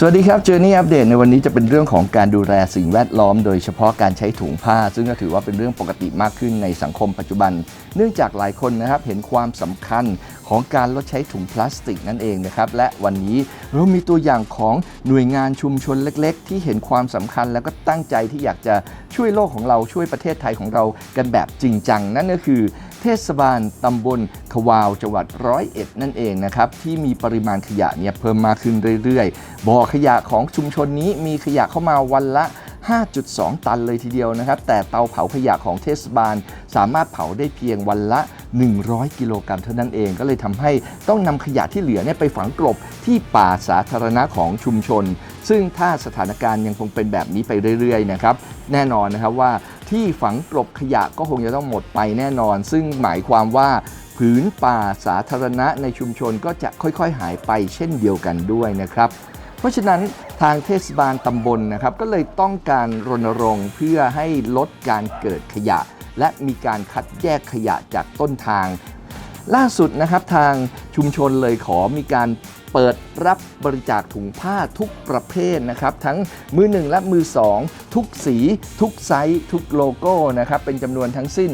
สวัสดีครับ Journey Update ในวันนี้จะเป็นเรื่องของการดูแลสิ่งแวดล้อม โดยเฉพาะการใช้ถุงผ้า ซึ่งก็ถือว่าเป็นเรื่องปกติมากขึ้นในสังคมปัจจุบัน เนื่องจากหลายคนนะครับเห็นความสำคัญของการลดใช้ถุงพลาสติกนั่นเองนะครับ และวันนี้เรามีตัวอย่างของหน่วยงานชุมชนเล็ก ๆ ที่เห็นความสำคัญ แล้วก็ตั้งใจที่อยากจะช่วยโลกของเราช่วยประเทศไทยของเรากันแบบจริงจังนั่นก็คือเทศบาลตำบลขวาวจังหวัดร้อยเอ็ดนั่นเองนะครับที่มีปริมาณขยะเนี่ยเพิ่มมากขึ้นเรื่อยๆบ่อขยะของชุมชนนี้มีขยะเข้ามาวันละ 5.2 ตันเลยทีเดียวนะครับ แต่เตาเผาขยะของเทศบาล สามารถเผาได้เพียงวันละ 100 กิโลกรัมเท่านั้นเองก็เลยทำให้ต้องนำขยะที่เหลือเนี่ยไปฝังกลบที่ป่าสาธารณะของชุมชน ซึ่งถ้าสถานการณ์ยังคงเป็นแบบนี้ไปเรื่อยๆนะครับแน่นอนนะครับว่าที่ฝังกลบขยะก็คงจะต้องหมดไปแน่นอน ซึ่งหมายความว่าผืนป่าสาธารณะในชุมชนก็จะค่อยๆ หายไปเช่นเดียวกันด้วยนะครับ เพราะฉะนั้นทางเทศบาลตำบลนะครับก็เลยต้องการรณรงค์เพื่อให้ลดการเกิดขยะ และมีการคัดแยกขยะจากต้นทาง ล่าสุดนะครับทางชุมชนเลยขอมีการเปิดรับบริจาคถุงผ้าทุกประเภทนะครับ ทั้งมือหนึ่งและมือสองทุกสี ทุกไซส์ ทุกโลโก้นะครับ เป็นจำนวนทั้งสิ้น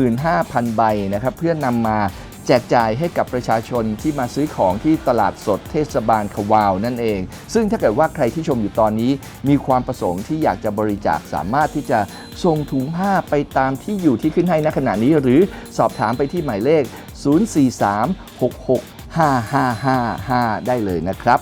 15,000 ใบนะครับ เพื่อนำมา แจกจ่ายให้กับประชาชนที่มาซื้อของที่ตลาดสดเทศบาลขวาวนั่นเอง ซึ่งถ้าเกิดว่าใครที่ชมอยู่ตอนนี้ มีความประสงค์ที่อยากจะบริจาคสามารถที่จะส่งถุงผ้าไปตามที่อยู่ที่ขึ้นให้ณขณะนี้ หรือสอบถามไปที่หมายเลข 043 66 5555 ได้เลยนะครับ